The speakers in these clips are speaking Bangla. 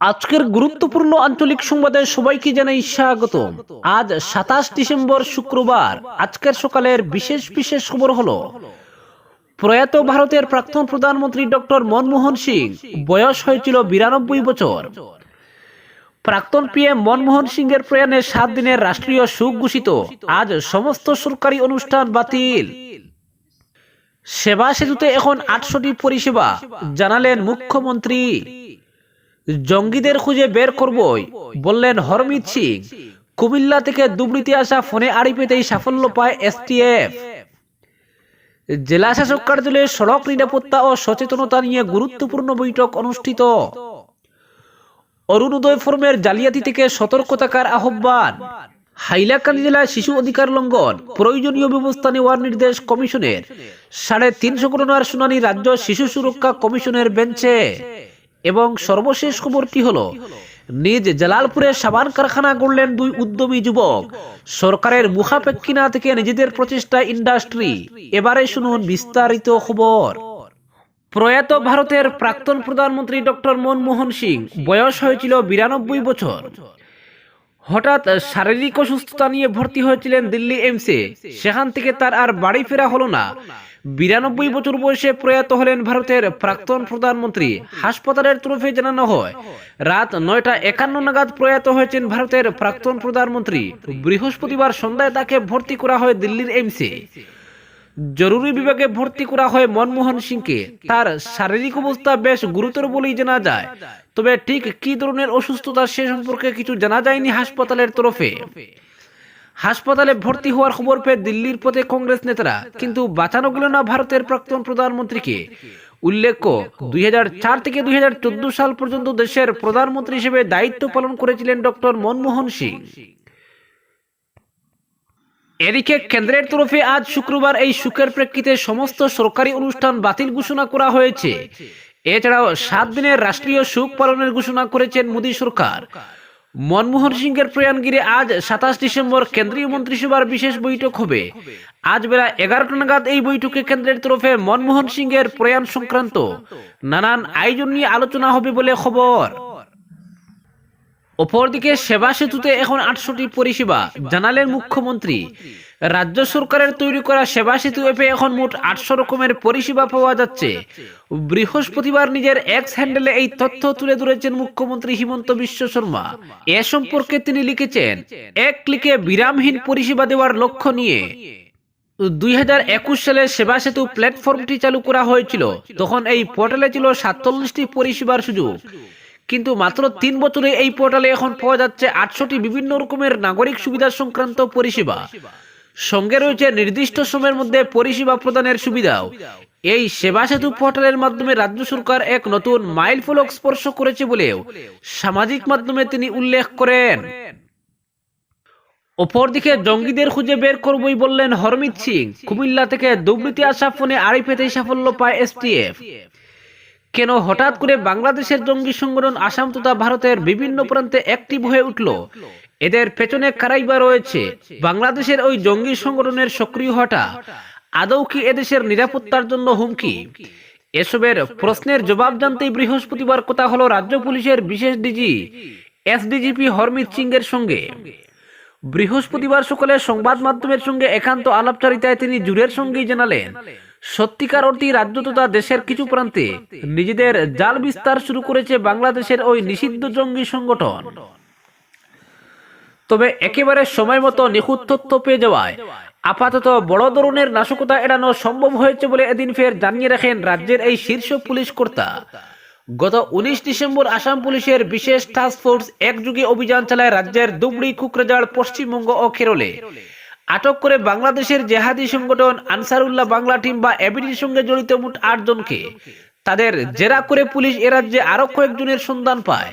আজকের গুরুত্বপূর্ণ আঞ্চলিক সংবাদে সবাইকে জানাই স্বাগত আজ সাতাশ ডিসেম্বর শুক্রবার, আজকের সকালের বিশেষ বিশেষ খবর হলো, প্রয়াত ভারতের প্রাক্তন প্রধানমন্ত্রী ডক্টর মনমোহন সিং, বয়স হয়েছিল বিরানব্বই বছর। প্রাক্তন পিএম মনমোহন সিং এর প্রয়াণে সাত দিনের রাষ্ট্রীয় শোক ঘোষিত। আজ সমস্ত সরকারি অনুষ্ঠান বাতিল। সেবা সেতুতে এখন আটশোটি পরিষেবা, জানালেন মুখ্যমন্ত্রী। জঙ্গিদের খুঁজে বের করবই বললেন, হরমিত সিং, কুমিল্লা থেকে দুবড়িতে আসা ফোনে আড়ি পেতেই সাফল্য পায় এসটিএফ জেলা শাসক কার্যালয়ে সড়ক নিরাপত্তা ও সচেতনতা নিয়ে গুরুত্বপূর্ণ বৈঠক অনুষ্ঠিত। অরুণোদয় ফোরামের জালিয়াতি থেকে সতর্ক থাকার আহ্বান। হাইলাকান্দি জেলায় শিশু অধিকার লঙ্ঘন, প্রয়োজনীয় ব্যবস্থা নেওয়ার নির্দেশ কমিশনের। সাড়ে তিনশো ঘটনার শুনানি রাজ্য শিশু সুরক্ষা কমিশনের বেঞ্চে। এবং সর্বশেষ খবরটি হলো, নিজ জালালপুরে সাবান কারখানা গড়লেন দুই উদ্যমী যুবক। সরকারের মুখাপেক্ষী না থেকে নিজেদের প্রচেষ্টা ইন্ডাস্ট্রি। এবারে শুনুন বিস্তারিত খবর। প্রয়াত ভারতের প্রাক্তন প্রধানমন্ত্রী ডক্টর মনমোহন সিং, বয়স হয়েছিল বিরানব্বই বছর। হঠাৎ শারীরিক অসুস্থতা নিয়ে ভর্তি হয়েছিলেন দিল্লি এমসে। সেখান থেকে তার আর বাড়ি ফেরা হলো না। বিরানব্বই বছর বয়সে প্রয়াত হলেন ভারতের প্রাক্তন প্রধানমন্ত্রী। হাসপাতালের তরফে জানানো হয়, রাত নয়টা একান্ন নাগাদ প্রয়াত হয়েছেন ভারতের প্রাক্তন প্রধানমন্ত্রী। বৃহস্পতিবার সন্ধ্যায় তাকে ভর্তি করা হয় দিল্লির এইমসে। জরুরি বিভাগে ভর্তি করা হয় মনমোহন সিংকে। তার শারীরিক অবস্থা বেশ গুরুতর বলেই জানা যায়। তবে ঠিক কি ধরনের অসুস্থতা সে সম্পর্কে কিছু জানা যায়নি হাসপাতালের তরফে। হাসপাতালে ভর্তি হওয়ার খবর পেয়ে দিল্লির পথে কংগ্রেস নেতারা, কিন্তু বাঁচানো গেল না ভারতের প্রাক্তন প্রধানমন্ত্রীকে। উল্লেখ্য, দুই থেকে দুই সাল পর্যন্ত দেশের প্রধানমন্ত্রী হিসেবে দায়িত্ব পালন করেছিলেন ডক্টর মনমোহন সিং। এদিকে কেন্দ্রের তরফে আজ শুক্রবার এই সুখের প্রেক্ষিতে সমস্ত সরকারি অনুষ্ঠান বাতিল ঘোষণা করা হয়েছে। এছাড়াও সাত দিনের রাষ্ট্রীয় সুখ পালনের ঘোষণা করেছেন মোদী সরকার। মনমোহন সিংয়ের প্রয়াণগিরে আজ সাতাশ ডিসেম্বর কেন্দ্রীয় মন্ত্রিসভার বিশেষ বৈঠক হবে। আজ বেলা এগারোটা নাগাদ এই বৈঠকে কেন্দ্রের তরফে মনমোহন সিংয়ের প্রয়াণ সংক্রান্ত নানান আয়োজন নিয়ে আলোচনা হবে বলে খবর। অপরদিকে সেবা সেতুতে এখন আটশোটি পরিষেবা, জানালেন মুখ্যমন্ত্রী। রাজ্য সরকারের তৈরি করা সেবা সেতু অ্যাপে এখন মোট আটশো রকমের পরিষেবা পাওয়া যাচ্ছে। বৃহস্পতিবার নিজের এক্স হ্যান্ডেলে এই তথ্য তুলে ধরেছেন মুখ্যমন্ত্রী হিমন্ত বিশ্ব শর্মা। এ সম্পর্কে তিনি লিখেছেন, এক ক্লিকে বিরামহীন পরিষেবা দেওয়ার লক্ষ্য নিয়ে। দুই হাজার একুশ সালে সেবা সেতু প্ল্যাটফর্মটি চালু করা হয়েছিল, তখন এই পোর্টালে ছিল সাতচল্লিশটি পরিষেবার সুযোগ। কিন্তু মাত্র তিন বছরে এই পোর্টালে এখন পাওয়া যাচ্ছে আটশোটি বিভিন্ন রকমের নাগরিক সুবিধা সংক্রান্ত পরিষেবা। সঙ্গে রয়েছে নির্দিষ্ট সময়ের মধ্যে পরিষেবা প্রদানের সুবিধাও। এই সেবা সেতু পোর্টালের মাধ্যমে রাজ্য সরকার এক নতুন মাইল ফলক স্পর্শ করেছে বলেও সামাজিক মাধ্যমে তিনি উল্লেখ করেন। অপরদিকে জঙ্গিদের খুঁজে বের করবই বললেন হরমিত সিং, কুমিল্লা থেকে দুবৃতি আসা ফোনে আড়ি পেতে সাফল্য পায় এসটিএফ কেন হঠাৎ করে বাংলাদেশের জঙ্গি সংগঠন আসাম তথা ভারতের বিভিন্ন প্রান্তে অ্যাক্টিভ হয়ে উঠল? এদের পেছনে কারাইবা রয়েছে। বাংলাদেশের ওই জঙ্গি সংগঠনের সক্রিয় হটা আদৌ কি এদেশের নিরাপত্তার জন্য হুমকি? এসবের প্রশ্নের জবাব জানতেই বৃহস্পতিবার কথা হলো রাজ্য পুলিশের বিশেষ ডিজি এসডিজিপি হরমিত সিং এর সঙ্গে। বৃহস্পতিবার সকালে সংবাদ মাধ্যমের সঙ্গে একান্ত আলাপচারিতায় তিনি জুড়ের সঙ্গেই জানালেন সত্যিকার অর্থে রাজ্য তথা দেশের কিছু প্রান্তে নিজেদের জাল বিস্তার শুরু করেছে বাংলাদেশের ওই নিষিদ্ধ জঙ্গি সংগঠন। তবে একেবারে সময় মতো নিখুঁত তথ্য পেয়ে যাওয়ায় আপাতত বড় ধরনের নাশকতা এড়ানো সম্ভব হয়েছে বলে এদিন ফের জানিয়ে রাখেন রাজ্যের এই শীর্ষ পুলিশ কর্তা। গত উনিশ ডিসেম্বর আসাম পুলিশের বিশেষ টাস্ক ফোর্স একযুগে অভিযান চালায় রাজ্যের দুবড়ি কুকরাঝাড় পশ্চিমবঙ্গ ও কেরলে। আটক করে বাংলাদেশের জেহাদি সংগঠন আনসারুল্লাহ বাংলা টিম বা এবিটির সঙ্গে জড়িত মোট আটজনকে। তাদের জেরা করে পুলিশ এ রাজ্যে আরও কয়েকজনের সন্ধান পায়।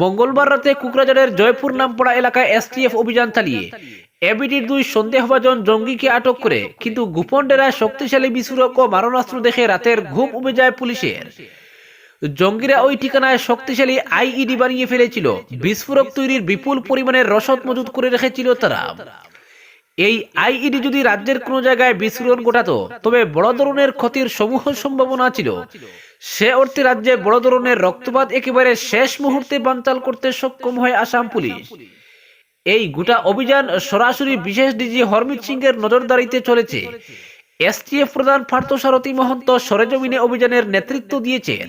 মঙ্গলবার রাতে কুকরাঝাড়ের জয়পুর নামপড়া এলাকায় এসটিএফ অভিযান চালিয়ে এবিটির দুই সন্দেহভাজন জঙ্গিকে আটক করে কিন্তু গোপন ডেরায় শক্তিশালী বিস্ফোরক ও মারণাস্ত্র দেখে রাতের ঘুম উবে যায় পুলিশের। জঙ্গিরা ওই ঠিকানায় শক্তিশালী আইইডি বানিয়ে ফেলেছিল। বিস্ফোরক তৈরির বিপুল পরিমাণের রসদ মজুত করে রেখেছিল তারা। এই আইইডি যদি রাজ্যের কোনো জায়গায় বিস্ফোরণ ঘটাতো, তবে বড় ধরনের ক্ষতির সমূহ সম্ভাবনা ছিল। সে অর্থে রাজ্যে বড় ধরনের রক্তপাত একেবারে শেষ মুহূর্তে বানচাল করতে সক্ষম হয় আসাম পুলিশ। এই গোটা অভিযান সরাসরি বিশেষ ডিজি হরমিত সিং এর নজরদারিতে চলেছে। এসটিএফ প্রধান পার্থসারথী মহন্ত সরেজমিনে অভিযানের নেতৃত্ব দিয়েছেন।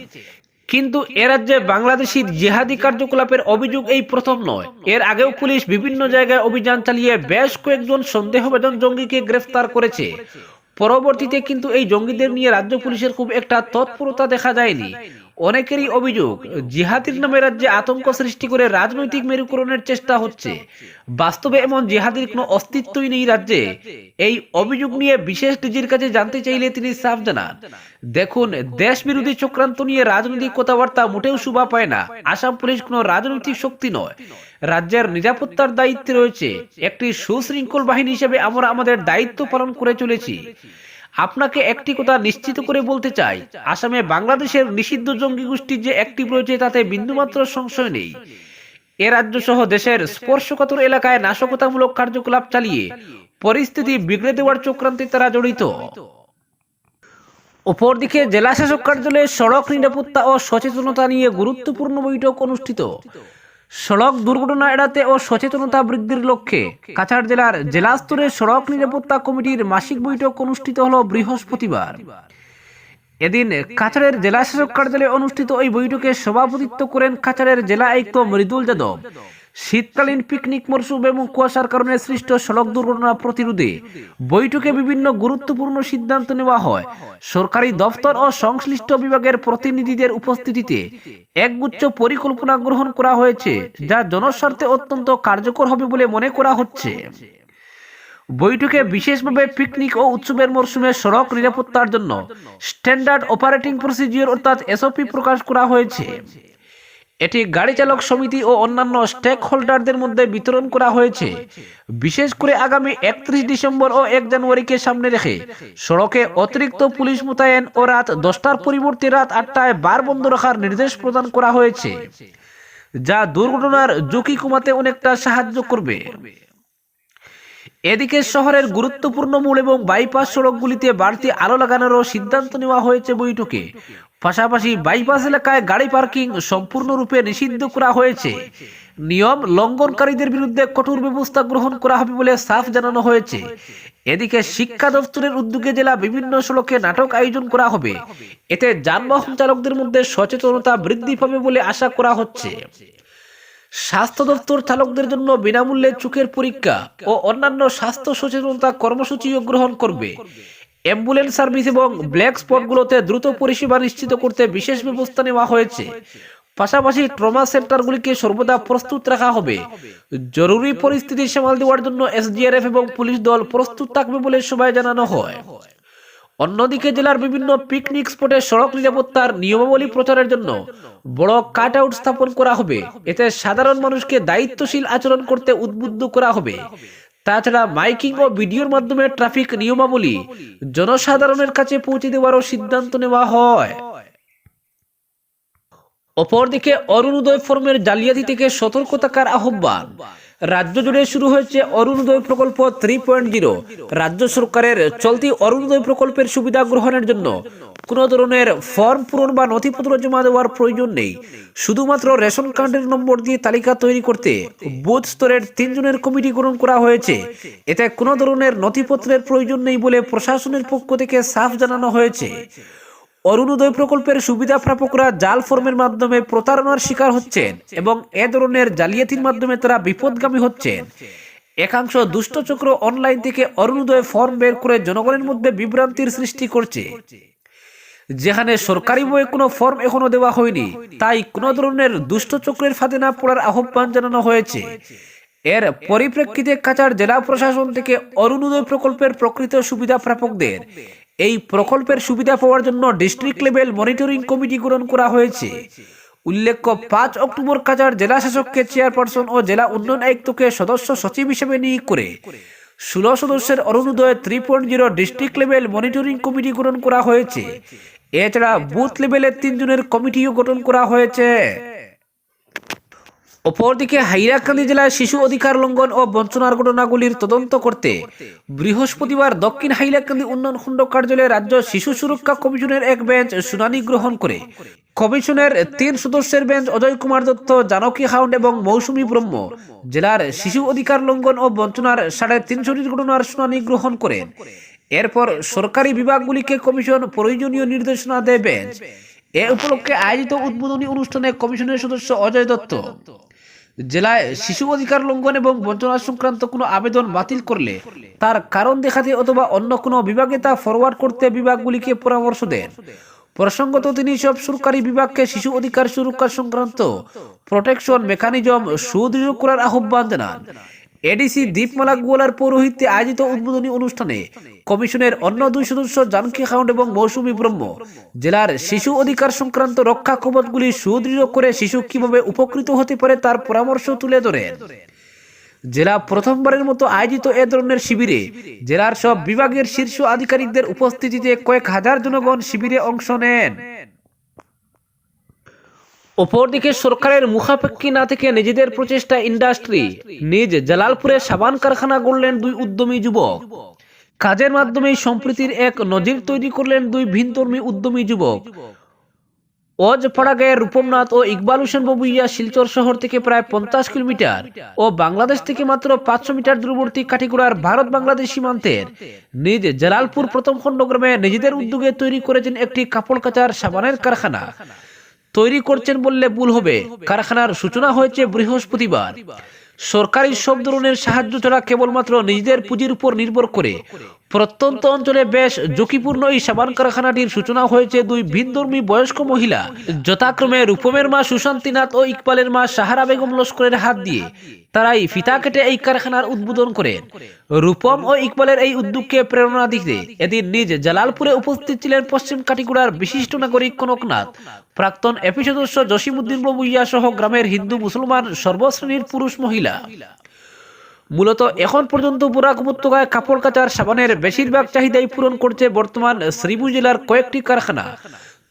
কিন্তু এ রাজ্যে বাংলাদেশি জিহাদি কার্যকলাপের অভিযোগ এই প্রথম নয়। এর আগেও পুলিশ বিভিন্ন জায়গায় অভিযান চালিয়ে বেশ কয়েকজন সন্দেহভাজন জঙ্গিকে গ্রেফতার করেছে। পরবর্তীতে কিন্তু এই জঙ্গিদের নিয়ে রাজ্য পুলিশের খুব একটা তৎপরতা দেখা যায়নি। অনেকেরই অভিযোগ, জিহাদির নামে রাজ্যে আতঙ্ক সৃষ্টি করে রাজনৈতিক মেরুকরণের চেষ্টা হচ্ছে। বাস্তবে এমন জিহাদির কোনো অস্তিত্বই নেই রাজ্যে। এই অভিযোগ নিয়ে বিশেষ ডিজির কাছে জানতে চাইলে তিনি সাফ জানান। দেখুন দেশ বিরোধী চক্রান্ত নিয়ে রাজনৈতিক কথাবার্তা মোটেও শোভা পায় না। আসাম পুলিশ কোনো রাজনৈতিক শক্তি নয়। রাজ্যের নিরাপত্তার দায়িত্বে রয়েছে। একটি সুশৃঙ্খল বাহিনী হিসেবে আমরা আমাদের দায়িত্ব পালন করে চলেছি। আপনাকে একটি কথা নিশ্চিত করে বলতে চাই। আসামে বাংলাদেশের নিষিদ্ধ জঙ্গি গোষ্ঠী যে অ্যাক্টিভ রয়েছে, তাতে বিন্দুমাত্র সংশয় নেই। এ রাজ্য সহ দেশের স্পর্শকাতর এলাকায় নাশকতামূলক কার্যকলাপ চালিয়ে পরিস্থিতি বিগড়ে দেওয়ার চক্রান্তে তারা জড়িত। অপরদিকে জেলা শাসক কার্যালয়ে সড়ক নিরাপত্তা ও সচেতনতা নিয়ে গুরুত্বপূর্ণ বৈঠক অনুষ্ঠিত। সড়ক দুর্ঘটনা এড়াতে ও সচেতনতা বৃদ্ধির লক্ষ্যে কাছাড় জেলার জেলা স্তরে সড়ক নিরাপত্তা কমিটির মাসিক বৈঠক অনুষ্ঠিত হল বৃহস্পতিবার। এদিন কাছাড়ের জেলা শাসক কার্যালয়ে অনুষ্ঠিত ওই বৈঠকে সভাপতিত্ব করেন কাছাড়ের জেলা আয়ুক্ত মৃদুল যাদব। শীতকালীন পিকনিক মরশুম এবং কুয়াশার কারণে সৃষ্ট সড়ক দুর্ঘটনা প্রতিরোধে বৈঠকে বিভিন্ন গুরুত্বপূর্ণ সিদ্ধান্ত নেওয়া হয়। সরকারি দপ্তর ও সংশ্লিষ্ট বিভাগের প্রতিনিধিদের উপস্থিতিতে একগুচ্ছ পরিকল্পনা গ্রহণ করা হয়েছে, যা জনস্বার্থে অত্যন্ত কার্যকর হবে বলে মনে করা হচ্ছে। বৈঠকে বিশেষভাবে পিকনিক ও উৎসবের মরশুমে সড়ক নিরাপত্তার জন্য স্ট্যান্ডার্ড অপারেটিং প্রসিজিওর অর্থাৎ এসওপি প্রকাশ করা হয়েছে। এটি গাড়ি চালক সমিতি ও অন্যান্য স্টেক হোল্ডারদের মধ্যে বিতরণ করা হয়েছে। বিশেষ করে আগামী একত্রিশ ডিসেম্বর ও এক জানুয়ারিকে সামনে রেখে সড়কে অতিরিক্ত পুলিশ মোতায়েন ও রাত দশটার পরিবর্তে রাত আটটায় বার বন্ধ রাখার নির্দেশ প্রদান করা হয়েছে, যা দুর্ঘটনার ঝুঁকি কমাতে অনেকটা সাহায্য করবে। এদিকে শহরের গুরুত্বপূর্ণ মূল এবং বাইপাস সড়কগুলিতে বাড়তি আলো লাগানোরও সিদ্ধান্ত নেওয়া হয়েছে বৈঠকে। পাশাপাশি বাইপাস এলাকায় গাড়ি পার্কিং সম্পূর্ণরূপে নিষিদ্ধ করা হয়েছে। নিয়ম লঙ্ঘনকারীদের বিরুদ্ধে কঠোর ব্যবস্থা গ্রহণ করা হবে বলে সাফ জানানো হয়েছে। এদিকে শিক্ষা দপ্তরের উদ্যোগে জেলা বিভিন্ন সড়কে নাটক আয়োজন করা হবে। এতে যানবাহন চালকদের মধ্যে সচেতনতা বৃদ্ধি পাবে বলে আশা করা হচ্ছে। স্বাস্থ্য দপ্তর চালকদের জন্য বিনামূল্যে চোখের পরীক্ষা ও অন্যান্য স্বাস্থ্য সচেতনতা কর্মসূচিও গ্রহণ করবে। অ্যাম্বুলেন্স সার্ভিস এবং ব্ল্যাক স্পটগুলোতে দ্রুত পরিষেবা নিশ্চিত করতে বিশেষ ব্যবস্থা নেওয়া হয়েছে। পাশাপাশি ট্রমা সেন্টারগুলিকে সর্বদা প্রস্তুত রাখা হবে। জরুরি পরিস্থিতি সামাল দেওয়ার জন্য এসডিআরএফ এবং পুলিশ দল প্রস্তুত থাকবে বলে সবাই জানানো হয়। অন্যদিকে জেলার বিভিন্ন পিকনিক স্পটে সড়ক নিরাপত্তার নিয়মাবলী প্রচারের জন্য বড় কাট আউট স্থাপন করা হবে। এতে সাধারণ মানুষকে দায়িত্বশীল আচরণ করতে উদ্বুদ্ধ করা হবে। তাছাড়া মাইকিং ও ভিডিওর মাধ্যমে ট্রাফিক নিয়মাবলী জনসাধারণের কাছে পৌঁছে দেওয়ারও সিদ্ধান্ত নেওয়া হয়। অপরদিকে অরুণোদয় ফর্মের জালিয়াতি থেকে সতর্ক থাকার আহ্বান। রাজ্য জুড়ে শুরু হয়েছে অরুণোদয় প্রকল্প থ্রি পয়েন্ট জিরো রাজ্য সরকারের চলতি অরুণোদয় প্রকল্পের সুবিধা গ্রহণের জন্য কোনো ধরনের ফর্ম পূরণ বা নথিপত্র জমা দেওয়ার প্রয়োজন নেই। শুধুমাত্র রেশন কার্ডের নম্বর দিয়ে তালিকা তৈরি করতে বুথ স্তরের তিনজনের কমিটি গঠন করা হয়েছে। এতে কোনো ধরনের নথিপত্রের প্রয়োজন নেই বলে প্রশাসনের পক্ষ থেকে সাফ জানানো হয়েছে। অরুণোদয় প্রকল্পের সুবিধা প্রাপকরা জাল ফর্মের মাধ্যমে প্রতারণার শিকার হচ্ছেন এবং এ ধরনের জালিয়াতির মাধ্যমে তারা বিপদগামী হচ্ছেন। একাংশ দুষ্টচক্র অনলাইন থেকে অরুণোদয় ফর্ম বের করে জনগণের মধ্যে বিভ্রান্তির সৃষ্টি করছে। যেখানে সরকারি বইয়ে কোনো ফর্ম এখনও দেওয়া হয়নি, তাই কোনো ধরনের দুষ্টচক্রের ফাঁদে না পড়ার আহ্বান জানানো হয়েছে। এর পরিপ্রেক্ষিতে কাছাড় জেলা প্রশাসন থেকে অরুণোদয় প্রকল্পের প্রকৃত সুবিধা প্রাপকদের এই প্রকল্পের সুবিধা পাওয়ার জন্য ডিস্ট্রিক্ট লেভেল মনিটরিং কমিটি গঠন করা হয়েছে। উল্লেখ্য, পাঁচ অক্টোবর কাজার জেলা শাসককে চেয়ারপারসন ও জেলা উন্নয়ন আয়ুক্তকে সদস্য সচিব হিসেবে নিয়োগ করে। ষোলো সদস্যের Arunoday three point zero district level monitoring committee গঠন করা হয়েছে। এছাড়া বুথ লেভেলের তিনজনের কমিটিও গঠন করা হয়েছে। অপরদিকে হাইরাকান্দি জেলায় শিশু অধিকার লঙ্ঘন ও বঞ্চনার ঘটনাগুলির তদন্ত করতে বৃহস্পতিবার দক্ষিণ হাইলাকান্দি উন্নয়ন খণ্ড কার্যালয়ে রাজ্য শিশু সুরক্ষা কমিশনের এক বেঞ্চ শুনানি গ্রহণ করে। কমিশনের তিন সদস্যের বেঞ্চ অজয় কুমার দত্ত, জানকী হাউন্ড এবং মৌসুমী ব্রহ্ম জেলার শিশু অধিকার লঙ্ঘন ও বঞ্চনার সাড়ে তিনশোটির ঘটনার শুনানি গ্রহণ করেন। এরপর সরকারি বিভাগগুলিকে কমিশন প্রয়োজনীয় নির্দেশনা দেয় বেঞ্চ। এ উপলক্ষে আয়োজিত উদ্বোধনী অনুষ্ঠানে কমিশনের সদস্য অজয় দত্ত। জেলায় শিশু অধিকার লঙ্ঘন এবং বঞ্চনা সংক্রান্ত কোনো আবেদন বাতিল করলে তার কারণ দেখাতে অথবা অন্য কোনো বিভাগে তা ফরওয়ার্ড করতে বিভাগগুলিকে পরামর্শ দেন। প্রসঙ্গত, তিনি সব সরকারি বিভাগকে শিশু অধিকার সুরক্ষা সংক্রান্ত প্রোটেকশন মেকানিজম সুদৃঢ় করার আহ্বান জানান। এডিসি দীপমালা গোয়ালার পৌরোহিত্যে আয়োজিত উদ্বোধনী অনুষ্ঠানে কমিশনের অন্য দুই সদস্য জানকী খাউন্ড এবং মৌসুমী ব্রহ্ম জেলার শিশু অধিকার সংক্রান্ত রক্ষা কবচগুলি সুদৃঢ় করে শিশু কীভাবে উপকৃত হতে পারে তার পরামর্শ তুলে ধরেন। জেলা প্রথমবারের মতো আয়োজিত এ ধরনের শিবিরে জেলার সব বিভাগের শীর্ষ আধিকারিকদের উপস্থিতিতে কয়েক হাজার জনগণ শিবিরে অংশ নেন। অপরদিকে সরকারের মুখাপেক্ষী না থেকে নিজেদের প্রচেষ্টা ইন্ডাস্ট্রি, নিজ জালালপুরে সাবান কারখানা গড়লেন দুই উদ্যমী যুবক। কাজের মাধ্যমে সম্প্রীতির এক নজির তৈরি করলেন দুই ভিনধর্মী উদ্যমী যুবক। অজ পাড়াগাঁয়ের রূপমনাথ ও ইকবাল হোসেন ববুইয়া শিলচর শহর থেকে প্রায় পঞ্চাশ কিলোমিটার ও বাংলাদেশ থেকে মাত্র পাঁচশো মিটার দূরবর্তী কাঠিগোড়ার ভারত বাংলাদেশ সীমান্তের নিজ জালালপুর প্রথম খণ্ডগ্রামে নিজেদের উদ্যোগে তৈরি করেছেন একটি কাপড় কাচার সাবানের কারখানা। তৈরি করছেন বললে ভুল হবে। কারখানার সূচনা হয়েছে বৃহস্পতিবার। সরকারি সব ধরনের সাহায্য ছাড়া কেবলমাত্র নিজেদের পুঁজির উপর নির্ভর করে। প্রত্যন্ত অঞ্চলে বেশ ঝুঁকিপূর্ণ এই সাবান কারখানাটির সূচনা হয়েছে দুই ভিনধর্মী বয়স্ক মহিলা। যথাক্রমে রূপমের মা সুশান্তিনাথ ও ইকবালের মা সাহারা বেগম লস্করের হাত দিয়ে তারাই ফিতা কেটে এই কারখানার উদ্বোধন করেন। রূপম ও ইকবালের এই উদ্যোগকে প্রেরণা দিতে এদিন নিজ জালালপুরে উপস্থিত ছিলেন পশ্চিম কাটিগুড়ার বিশিষ্ট নাগরিক কনকনাথ। প্রাক্তন এপি সদস্য জসিমুদ্দিন ববুইয়া সহ গ্রামের হিন্দু মুসলমান সর্বশ্রেণীর পুরুষ মহিলা। মূলত এখন পর্যন্ত বুরাক উপত্যকায় কাপড় কাচার সাবানের বেশিরভাগ চাহিদাই পূরণ করছে বর্তমান শ্রীভূমি জেলার কয়েকটি কারখানা।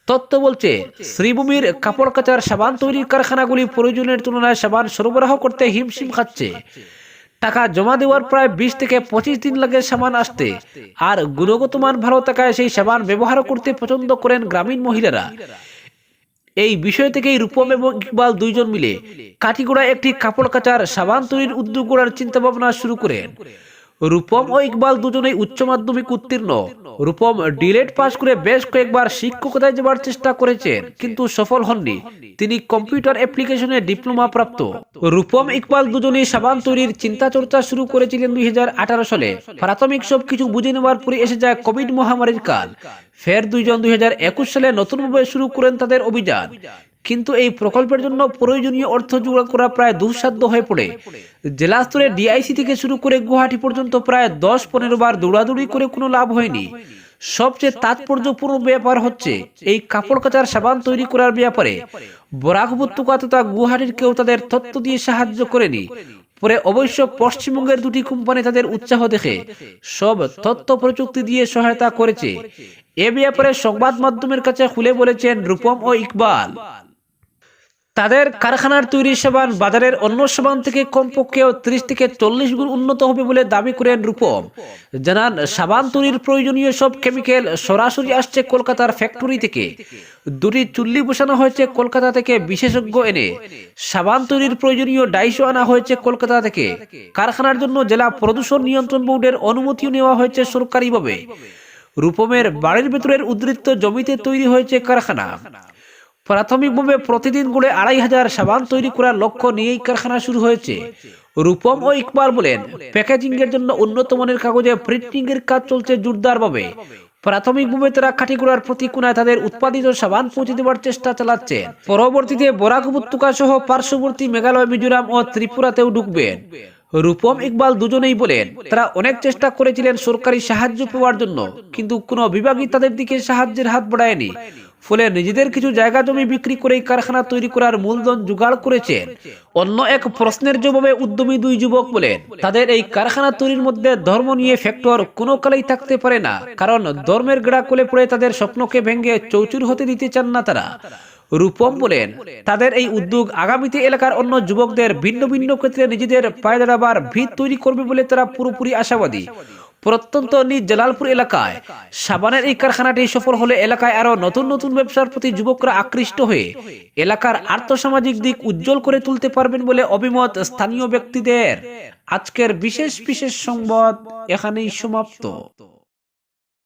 তত্ত্ব বলছে, শ্রীভূমির কাপড় কাচার সাবান তৈরির কারখানাগুলি প্রয়োজনের তুলনায় সাবান সরবরাহ করতে হিমশিম খাচ্ছে। টাকা জমা দেওয়ার প্রায় বিশ থেকে পঁচিশ দিন লাগে সাবান আসতে। আর গুণগত মান ভালো থাকায় সেই সাবান ব্যবহার করতে পছন্দ করেন গ্রামীণ মহিলারা। এই বিষয় থেকেই রূপম এবং ইকবাল দুইজন মিলে কাঠিগোড়া একটি কাপড় কাচার সাবান তৈরির উদ্যোগ করার চিন্তা ভাবনা শুরু করেন। রূপম ও ইকবাল দুজনেই উচ্চ মাধ্যমিক উত্তীর্ণ। রূপম ডিলেট পাস করে বেশ কয়েকবার শিক্ষকতায় যাবার চেষ্টা করেছেন, কিন্তু সফল হননি। তিনি কম্পিউটার অ্যাপ্লিকেশনে ডিপ্লোমা প্রাপ্ত। রূপম, ইকবাল দুজনেই সাবান তৈরির চিন্তা চর্চা শুরু করেছিলেন দুই হাজার আঠারো সালে। প্রাথমিক সবকিছু বুঝে নেওয়ার পরে এসে যায় কোভিড মহামারীর কাল। ফের দুইজন দুই হাজার একুশ সালে নতুনভাবে শুরু করেন তাদের অভিযান। কিন্তু এই প্রকল্পের জন্য প্রয়োজনীয় অর্থ জোগাড় করা প্রায় দুঃসাধ্য হয়ে পড়ে। জেলা স্তরে ডিআইসি থেকে শুরু করে গুয়াহাটি পর্যন্ত প্রায় দশ পনেরো বার দৌড়াদৌড়ি করে কোনো লাভ হয়নি। সবচেয়ে তাৎপর্যপূর্ণ ব্যাপার হচ্ছে এই কাপড় কাচার সাবান তৈরি করার ব্যাপারে বরাক উপত্যকা তথা গুয়াহাটির কেউ তাদের তথ্য দিয়ে সাহায্য করেনি। পরে অবশ্য পশ্চিমবঙ্গের দুটি কোম্পানি তাদের উৎসাহ দেখে সব তথ্য প্রযুক্তি দিয়ে সহায়তা করেছে। এ ব্যাপারে সংবাদ মাধ্যমের কাছে খুলে বলেছেন রূপম ও ইকবাল। তাদের কারখানার তৈরি সাবান বাজারের অন্য সাবান থেকে কমপক্ষেও ত্রিশ থেকে চল্লিশ গুণ উন্নত হবে বলে দাবি করেন রূপম। জানান, সাবান তৈরির প্রয়োজনীয় সব কেমিক্যাল সরাসরি আসছে কলকাতার ফ্যাক্টরি থেকে। দুটি চুল্লি বসানো হয়েছে কলকাতা থেকে, বিশেষজ্ঞ এনে। সাবান তৈরির প্রয়োজনীয় ডাইশো আনা হয়েছে কলকাতা থেকে। কারখানার জন্য জেলা প্রদূষণ নিয়ন্ত্রণ বোর্ডের অনুমতিও নেওয়া হয়েছে সরকারিভাবে। রূপমের বাড়ির ভেতরের উদ্বৃত্ত জমিতে তৈরি হয়েছে কারখানা। প্রাথমিকভাবে প্রতিদিন গড়ে আড়াই হাজার সাবান তৈরি করার লক্ষ্য নিয়েই কারখানা শুরু হয়েছে। রূপম ও ইকবাল বলেন প্যাকেজিং এর জন্য উন্নত মানের কাগজে প্রিন্টিং এর কাজ চলছে জোরদারভাবে। প্রাথমিকভাবে তারা কাঠিগুড়ার প্রতি কোনায় তাদের উৎপাদিত সাবান পৌঁছে দেওয়ার চেষ্টা চালাচ্ছে পরবর্তীতে বরাক উপত্যকা সহ পার্শ্ববর্তী মেঘালয়, মিজোরাম ও ত্রিপুরাতেও ঢুকবেন রূপম, ইকবাল দুজনেই বলেন, তারা অনেক চেষ্টা করেছিলেন সরকারি সাহায্য পাওয়ার জন্য, কিন্তু কোনো বিভাগই তাদের দিকে সাহায্যের হাত বাড়ায়নি। ফলে নিজেদের কিছু জায়গা জমি বিক্রি করে কারখানা তৈরি করার মূলধন জোগাড় করেছেন। অন্য এক প্রশ্নের জবাবে উদ্যমী দুই যুবক বলেন, তাদের এই কারখানা তৈরির মধ্যে ধর্ম নিয়ে ফ্যাক্টর কোনো কালেই থাকতে পারে না, কারণ ধর্মের গেড়া কোলে পড়ে তাদের স্বপ্নকে ভেঙে চৌচুর হতে দিতে চান না তারা। রূপম বলেন, তাদের এই উদ্যোগ আগামীতে এলাকার অন্য যুবকদের ভিন্ন ভিন্ন ক্ষেত্রে নিজেদের পায়ে দাঁড়াবার ভিত তৈরি করবে বলে তারা পুরোপুরি আশাবাদী। প্রত্যন্ত নিজ জালালপুর এলাকায়। সাবানের এই কারখানাটি সফল হলে এলাকায় আরও নতুন নতুন ব্যবসার প্রতি যুবকরা আকৃষ্ট হয়ে এলাকার আর্থসামাজিক দিক উজ্জ্বল করে তুলতে পারবেন বলে অভিমত স্থানীয় ব্যক্তিদের। আজকের বিশেষ বিশেষ সংবাদ এখানেই সমাপ্ত।